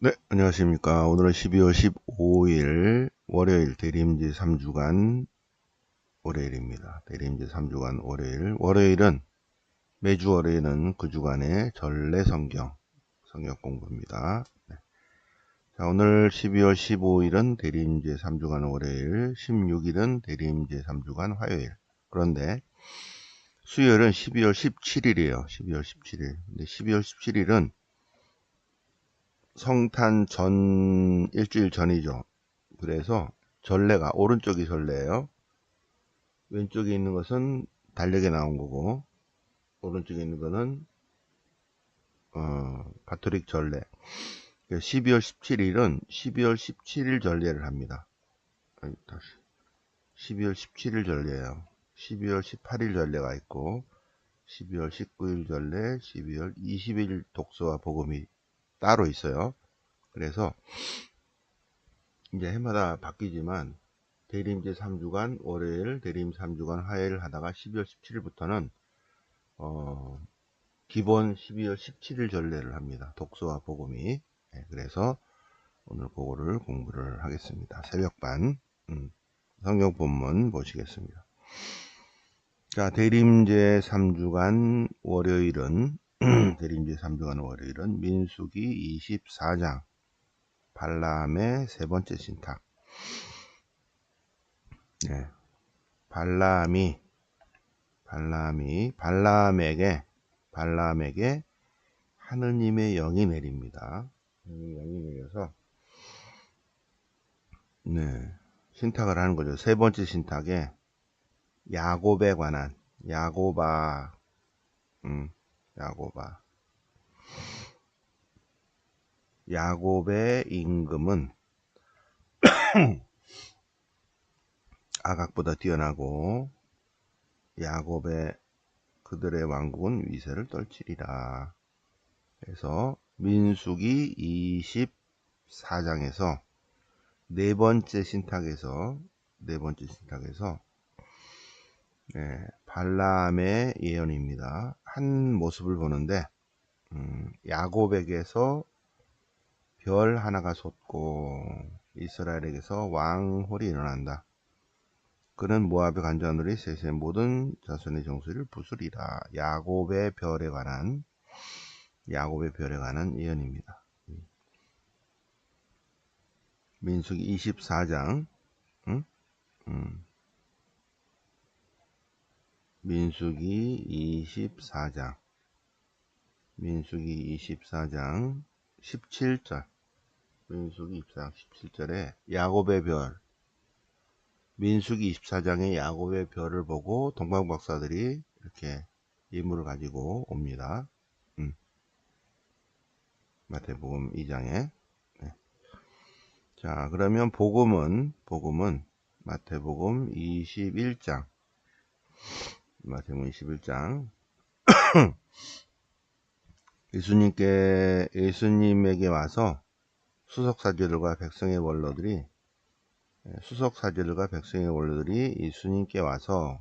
네, 안녕하십니까. 오늘은 12월 15일 월요일 대림지 3주간 월요일입니다. 대림지 3주간 월요일. 월요일은 매주 월요일은 그 주간의 전래 성경, 성경 공부입니다. 네. 자, 오늘 12월 15일은 대림제 3주간 월요일, 16일은 대림제 3주간 화요일. 그런데 수요일은 12월 17일이에요. 12월 17일. 근데 12월 17일은 성탄 전 일주일 전이죠. 그래서 전례가 오른쪽이 전례예요. 왼쪽에 있는 것은 달력에 나온 거고 오른쪽에 있는 것은 어, 가톨릭 전례. 12월 17일은 12월 17일 전례를 합니다. 다시. 12월 17일 전례예요. 12월 18일 전례가 있고 12월 19일 전례, 12월 20일 독서와 복음이 따로 있어요. 그래서 이제 해마다 바뀌지만 대림제 3주간 월요일, 대림 3주간 화요일 하다가 12월 17일부터는 어, 기본 12월 17일 전례를 합니다. 독서와 복음이. 네, 그래서 오늘 그거를 공부를 하겠습니다. 새벽반 음, 성경 본문 보시겠습니다. 자, 대림제 3주간 월요일은 대림제 3주간 월요일은 민수기 24장 발람의 세 번째 신탁 네. 발람이 발람이 발람에게 발람에게 하느님의 영이 내립니다. 영이 내려서 네 신탁을 하는 거죠. 세 번째 신탁에 야곱에 관한 야곱아 음, 야고바 야곱의 임금은 아각보다 뛰어나고 야곱의 그들의 왕국은 위세를 떨치리라. 그래서 민숙이 24장에서 네 번째 신탁에서 네 번째 신탁에서 네, 발람의 예언입니다. 한 모습을 보는데 음, 야곱에게서 별 하나가 솟고 이스라엘에게서 왕홀이 일어난다. 그는 모압의 간자들이 셋의 모든 자손의 정수를 부수리라. 야곱의 별에 관한 야곱의 별에 관한 예언입니다. 민숙이 24장 응? 음. 민수기 24장 민수기 24장 17절 민수기 24장 17절에 야곱의 별 민수기 24장의 야곱의 별을 보고 동방박사들이 이렇게 예물을 가지고 옵니다. 음. 마태복음 2장에 네. 자 그러면 복음은 복음은 마태복음 21장 마태복음 21장 예수님께 예수님에게 와서 수석 사제들과 백성의 원로들이 예, 수석 사제들과 백성의 원로들이 예수님께 와서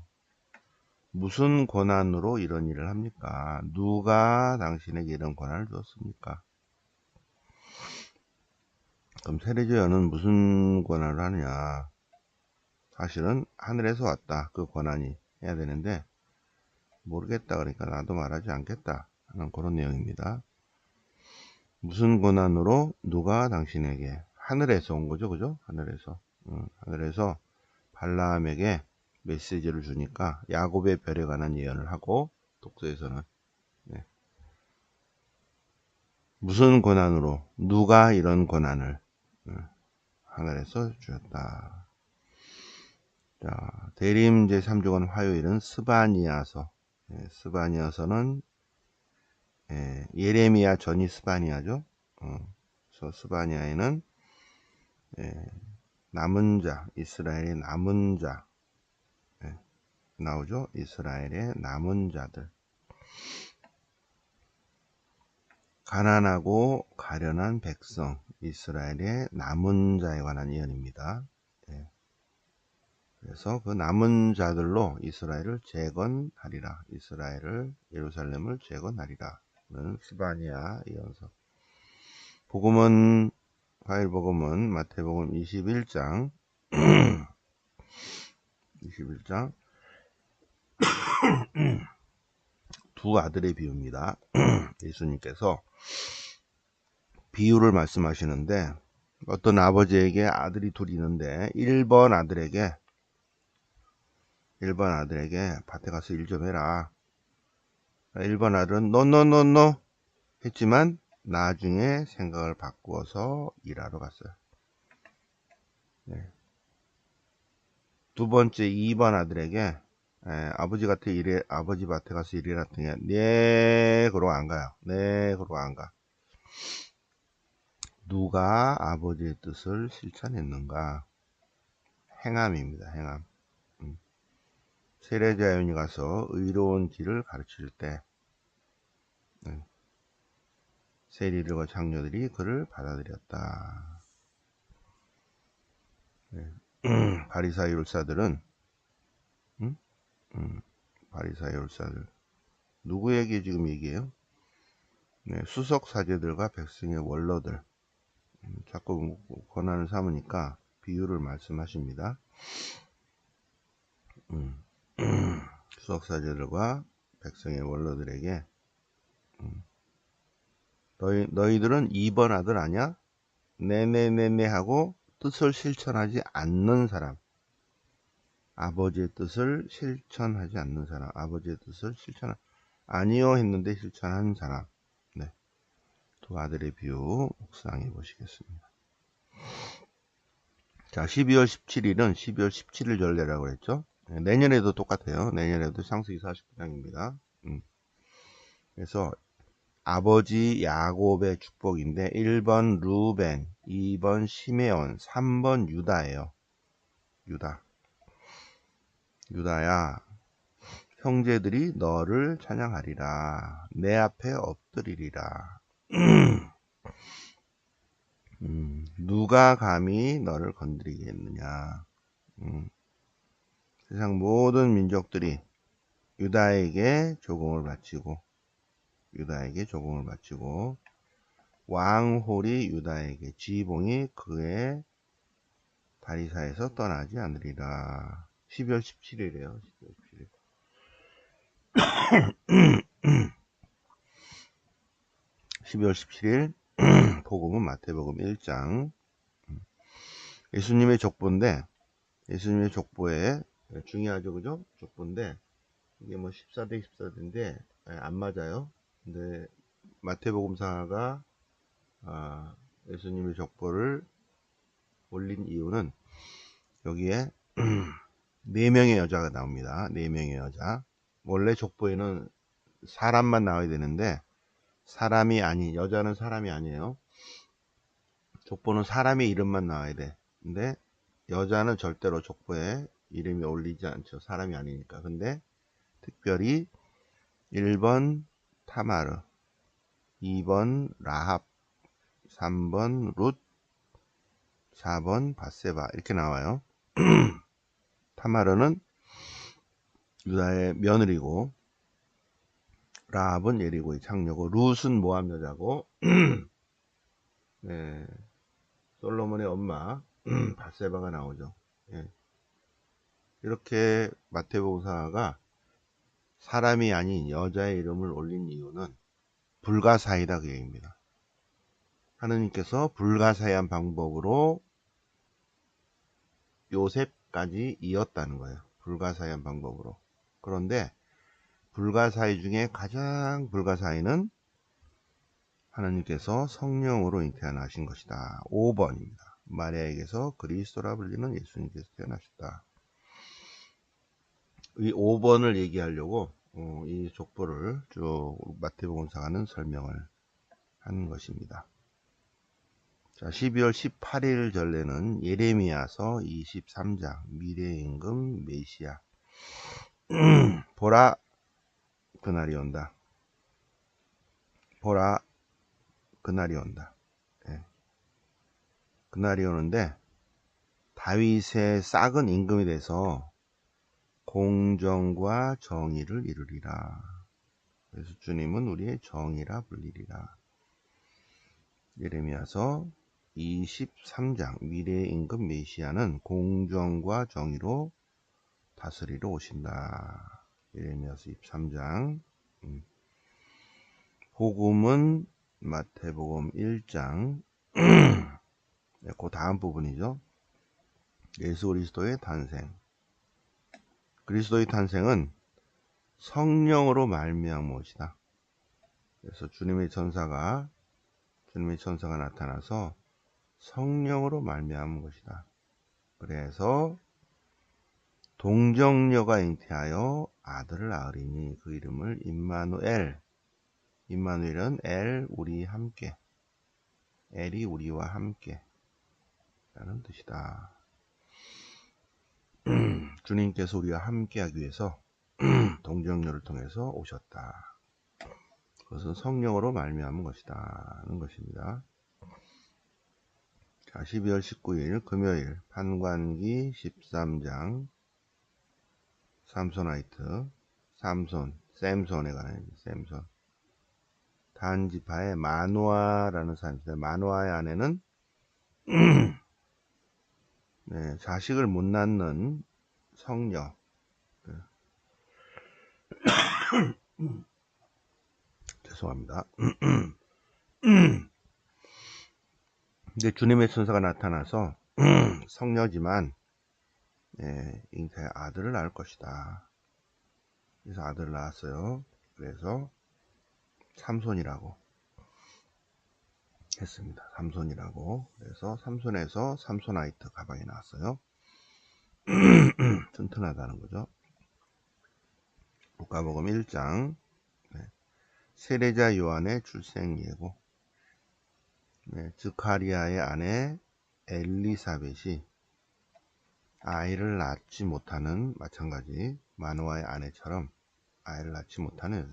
무슨 권한으로 이런 일을 합니까? 누가 당신에게 이런 권한을 줬습니까? 그럼 세례자는 무슨 권한을 하느냐? 사실은 하늘에서 왔다. 그 권한이 해야 되는데 모르겠다 그러니까 나도 말하지 않겠다 하는 그런 내용입니다. 무슨 권한으로 누가 당신에게 하늘에서 온 거죠, 그죠? 하늘에서 음, 하늘에서 발라함에게 메시지를 주니까 야곱의 별에 관한 예언을 하고 독서에서는 네. 무슨 권한으로 누가 이런 권한을 음, 하늘에서 주었다. 자, 대림 제3주간 화요일은 스바니아서 예, 스바니아서는 예, 레미야 전이 스바니아죠. 어, 스바니아에는 예, 남은 자, 이스라엘의 남은 자 예, 나오죠. 이스라엘의 남은 자들 가난하고 가련한 백성, 이스라엘의 남은 자에 관한 예언입니다. 그래서 그 남은 자들로 이스라엘을 재건하리라. 이스라엘을 예루살렘을 재건하리라. 는 스바니아 예언서. 복음은 과일 복음은 마태복음 21장 21장 두 아들의 비유입니다. 예수님께서 비유를 말씀하시는데 어떤 아버지에게 아들이 둘이 있는데 1번 아들에게 1번 아들에게 밭에 가서 일 좀 해라. 1번 아들은 노노노노 했지만 나중에 생각을 바꾸어서 일하러 갔어요. 네. 두 번째 2번 아들에게 에, 아버지 같은 일에 아버지 밭에 가서 일해라 했더니 네 그러고 안 가요. 네 그러고 안 가. 누가 아버지의 뜻을 실천했는가? 행함입니다. 행함. 음. 세례자연이 가서 의로운 길을 가르칠 때 네. 세리들과 장녀들이 그를 받아들였다. 네. 바리사이 율사들은 음? 음, 바리사이 율사들 누구에게 지금 얘기해요? 네, 수석 사제들과 백성의 원로들 음, 자꾸 권한을 삼으니까 비유를 말씀하십니다. 음, 수석 사제들과 백성의 원로들에게 음, 너희, 너희들은 2번 아들 아냐? 네네네네 하고 뜻을 실천하지 않는 사람. 아버지의 뜻을 실천하지 않는 사람. 아버지의 뜻을 실천, 아니요 했는데 실천한 사람. 네. 두 아들의 비유 묵상해 보시겠습니다. 자, 12월 17일은 12월 17일 전례라고 했죠. 네, 내년에도 똑같아요. 내년에도 상수기 49장입니다. 음. 그래서 아버지 야곱의 축복인데 1번 루벤, 2번 시메온, 3번 유다예요. 유다. 유다야, 형제들이 너를 찬양하리라. 내 앞에 엎드리리라. 음, 누가 감히 너를 건드리겠느냐. 음, 세상 모든 민족들이 유다에게 조공을 바치고 유다에게 조공을 바치고 왕홀이 유다에게 지봉이 그의 다리사에서 떠나지 않으리라. 12월 17일이에요. 12월 17일. 12월 17일 복음은 마태복음 1장 예수님의 족보인데 예수님의 족보에 중요하죠 그죠 족보인데 이게 뭐 14대 14대인데 안 맞아요 근데 마태복음사가 아, 예수님의 족보를 올린 이유는 여기에 네 명의 여자가 나옵니다. 네 명의 여자. 원래 족보에는 사람만 나와야 되는데 사람이 아닌 여자는 사람이 아니에요. 족보는 사람의 이름만 나와야 돼. 근데 여자는 절대로 족보에 이름이 올리지 않죠. 사람이 아니니까. 근데 특별히 1번 타마르 2번 라합 3번 룻 4번 바세바 이렇게 나와요 타마르는 유다의 며느리고 라합은 예리고의 창녀고 룻은 모함 여자고 네, 솔로몬의 엄마 바세바가 나오죠 네. 이렇게 마태복사가 사람이 아닌 여자의 이름을 올린 이유는 불가사의다 그 얘기입니다. 하느님께서 불가사의한 방법으로 요셉까지 이었다는 거예요. 불가사의한 방법으로. 그런데 불가사의 중에 가장 불가사의는 하나님께서 성령으로 잉태하신 것이다. 5번입니다. 마리아에게서 그리스도라 불리는 예수님께서 태어나셨다. 이 5번을 얘기하려고 어, 이 족보를 쭉 마태복음사가는 설명을 한 것입니다. 자, 12월 18일 전례는 예레미야서 23장 미래의 임금 메시아 보라 그날이 온다. 보라 그날이 온다. 네. 그날이 오는데 다윗의 싹은 임금이 돼서 공정과 정의를 이루리라. 그래서 주님은 우리의 정의라 불리리라. 예레미야서 23장 미래의 임금 메시아는 공정과 정의로 다스리러 오신다. 예레미야서 23장 음. 복음은 마태복음 1장 네, 그 다음 부분이죠. 예수 그리스도의 탄생. 그리스도의 탄생은 성령으로 말미암은 것이다. 그래서 주님의 전사가 주님의 전사가 나타나서 성령으로 말미암은 것이다. 그래서 동정녀가 잉태하여 아들을 낳으리니 그 이름을 임마누엘 임마누엘은 엘 우리 함께 엘이 우리와 함께 라는 뜻이다. 주님께서 우리와 함께 하기 위해서 동정녀를 통해서 오셨다. 그것은 성령으로 말미암은 것이다. 는 것입니다. 자, 12월 19일 금요일 판관기 13장 삼손나이트 삼손, 샘손에 관한 샘손 단지파의 마누아라는 있어요. 마누아의 아내는 네, 자식을 못 낳는 성녀 그 죄송합니다. 근데 주님의 천사가 나타나서 성녀지만 예, 잉태 아들을 낳을 것이다. 그래서 아들을 낳았어요. 그래서 삼손이라고 했습니다. 삼손이라고. 그래서 삼손에서 삼손아이트 가방이 나왔어요. 튼튼하다는 거죠. 루카복음 1장 네. 세례자 요한의 출생 예고 네. 즈카리아의 아내 엘리사벳이 아이를 낳지 못하는 마찬가지 마노아의 아내처럼 아이를 낳지 못하는.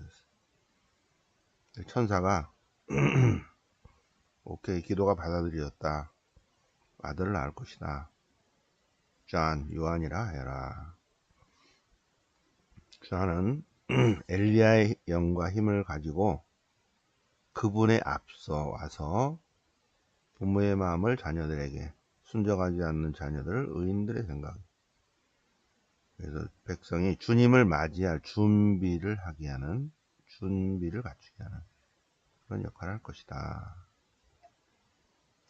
천사가 오케이 기도가 받아들여졌다. 아들을 낳을 것이다. 존 요한이라 해라. 존은 엘리야의 영과 힘을 가지고 그분의 앞서 와서 부모의 마음을 자녀들에게 순종하지 않는 자녀들을 의인들의 생각 그래서 백성이 주님을 맞이할 준비를 하게 하는 준비를 갖추게 하는 그런 역할을 할 것이다.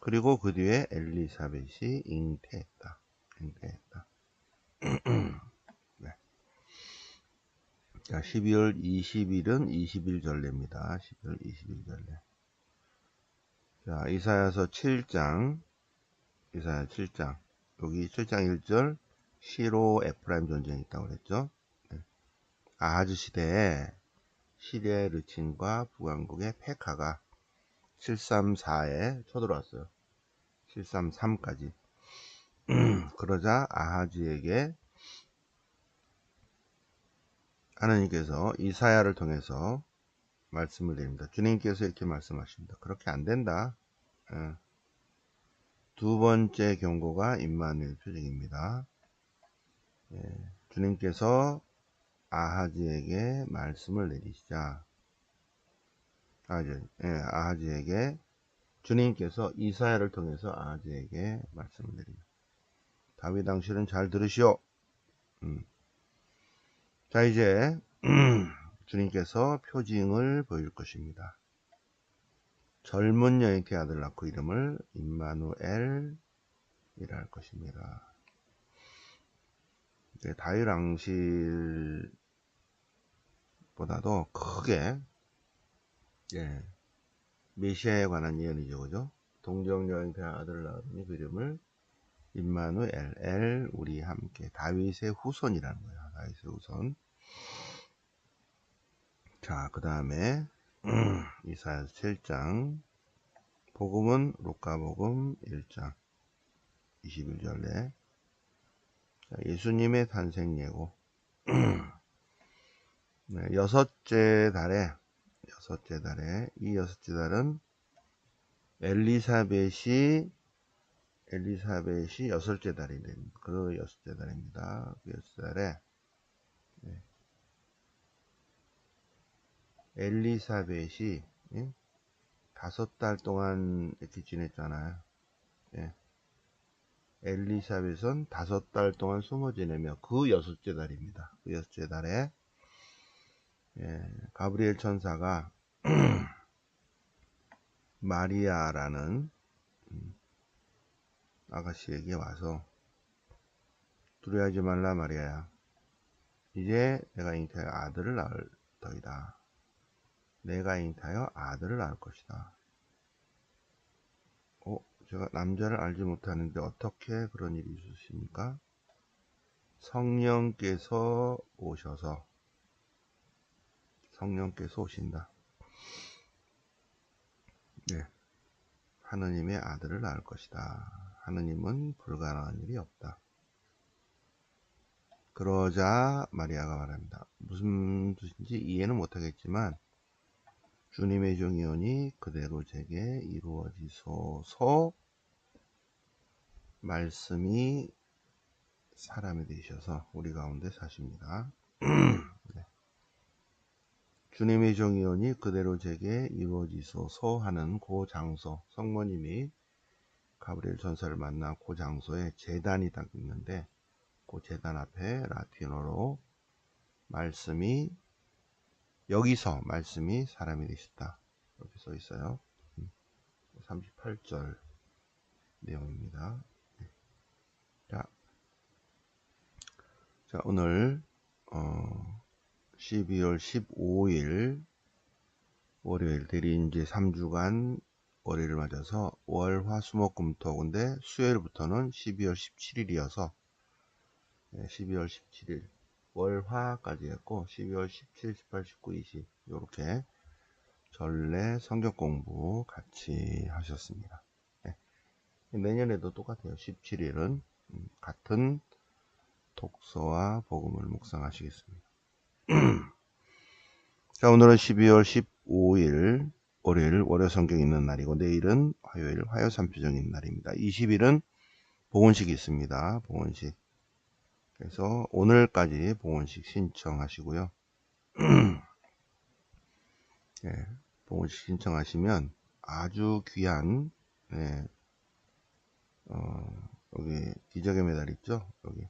그리고 그 뒤에 엘리사벳이 잉태했다. 잉태했다. 네. 자, 12월 20일은 20일 전례입니다. 12월 20일 전례. 자, 이사야서 7장, 이사야 7장. 여기 7장 1절, 시로 에프라임 전쟁이 있다고 그랬죠. 네. 아하즈 시대에 시리아의 르친과 북왕국의 페카가 734에 쳐들어왔어요. 733까지. 그러자 아하지에게 하나님께서 이사야를 통해서 말씀을 드립니다. 주님께서 이렇게 말씀하십니다. 그렇게 안 된다. 예. 두 번째 경고가 임마누엘 표적입니다. 예. 주님께서 아하지에게 말씀을 내리시자 아하지, 예, 아하지에게 주님께서 이사야를 통해서 아하지에게 말씀을 내립니다. 다윗 당신은 잘 들으시오. 음. 자 이제 주님께서 표징을 보일 것입니다. 젊은 여인의 아들 낳고 이름을 임마누엘이라 할 것입니다. 다윗 왕실보다도 크게 예, 메시아에 관한 예언이죠, 그죠? 동정 여인의 아들을 낳으니 그 이름을 임마누엘, 엘 우리 함께 다윗의 후손이라는 거예요. 다윗의 후손. 자, 그 다음에 이사야 7장 복음은 루카복음 1장 21절에 예수님의 탄생 예고 네, 여섯째 달에 여섯째 달에 이 여섯째 달은 엘리사벳이 엘리사벳이 여섯째 달이 됩니다. 그 여섯째 달입니다. 그 여섯째 달에 엘리사벳이 예? 다섯 달 동안 이렇게 지냈잖아요. 예. 엘리사벳은 다섯 달 동안 숨어 지내며 그 여섯째 달입니다. 그 여섯째 달에 예, 가브리엘 천사가 마리아라는 음, 아가씨에게 와서 두려워하지 말라 마리아야. 이제 내가 잉태하여 아들을 낳을 터이다. 내가 잉태하여 아들을 낳을 것이다. 어, 제가 남자를 알지 못하는데 어떻게 그런 일이 있으십니까? 성령께서 오셔서 성령께서 오신다. 네. 하느님의 아들을 낳을 것이다. 하느님은 불가능한 일이 없다. 그러자 마리아가 말합니다. 무슨 뜻인지 이해는 못하겠지만 주님의 종이오니 그대로 제게 이루어지소서 말씀이 사람이 되셔서 우리 가운데 사십니다. 네. 주님의 종이오니 그대로 제게 이루어지소서 하는 그 장소 성모님이 가브리엘 전사를 만나 그 장소에 재단이 딱 있는데 그 재단 앞에 라틴어로 말씀이 여기서 말씀이 사람이 되셨다. 이렇게 써 있어요. 38절 음. 내용입니다. 네. 자, 자 오늘 어, 12월 15일 월요일 대리인 지 3주간 월요일을 맞아서 월, 화, 수, 목, 금, 토 근데 수요일부터는 12월 17일이어서 12월 17일 월 화까지 했고 12월 17, 18, 19, 20 이렇게 전래 성경 공부 같이 하셨습니다. 네. 내년에도 똑같아요. 17일은 음, 같은 독서와 복음을 묵상하시겠습니다. 자 오늘은 12월 15일 월요일 월요 성경 있는 날이고 내일은 화요일 화요 삼표정인 날입니다. 20일은 봉헌식이 있습니다. 봉헌식 그래서 오늘까지 봉헌식 신청하시고요. 네, 봉헌식 신청하시면 아주 귀한 네, 어, 여기 기적의 메달 있죠? 여기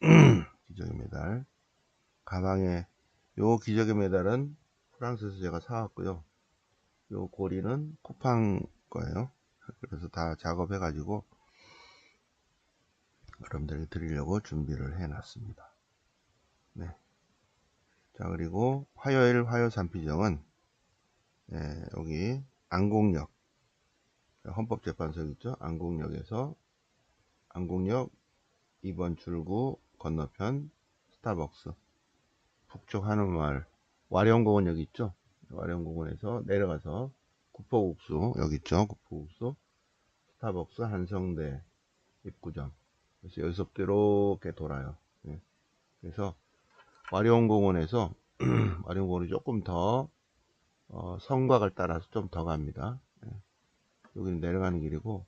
기적의 메달 가방에 요 기적의 메달은 프랑스에서 제가 사왔고요. 요 고리는 쿠팡 거예요. 그래서 다 작업해 가지고 여러분들에게 드리려고 준비를 해 놨습니다. 네. 자, 그리고 화요일 화요 산피정은 네, 여기 안국역 헌법재판소 있죠? 안국역에서 안국역 2번 출구 건너편 스타벅스 북쪽 한우마을 와령공원 여기 있죠? 와령공원에서 내려가서 구포국수 여기 있죠? 구포국수 스타벅스 한성대 입구점 그래서 여기서부터 이렇게 돌아요. 네. 그래서 와룡공원에서 와룡공원이 조금 더 어, 성곽을 따라서 좀 더 갑니다. 네. 여기는 내려가는 길이고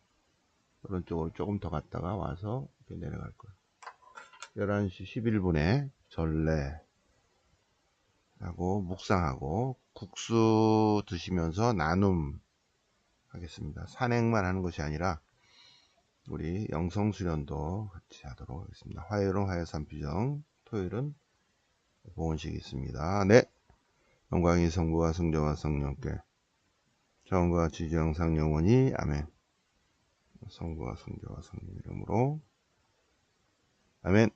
오른쪽으로 조금 더 갔다가 와서 이렇게 내려갈 거예요. 11시 11분에 전래 하고 묵상하고 국수 드시면서 나눔 하겠습니다. 산행만 하는 것이 아니라 우리 영성 수련도 같이 하도록 하겠습니다. 화요일은 화요 삼피정, 토요일은 보온식이 있습니다. 네. 영광이 성부와 성자와 성령께 처음과 지지 영상 영원히 아멘. 성부와 성자와 성령 이름으로 아멘.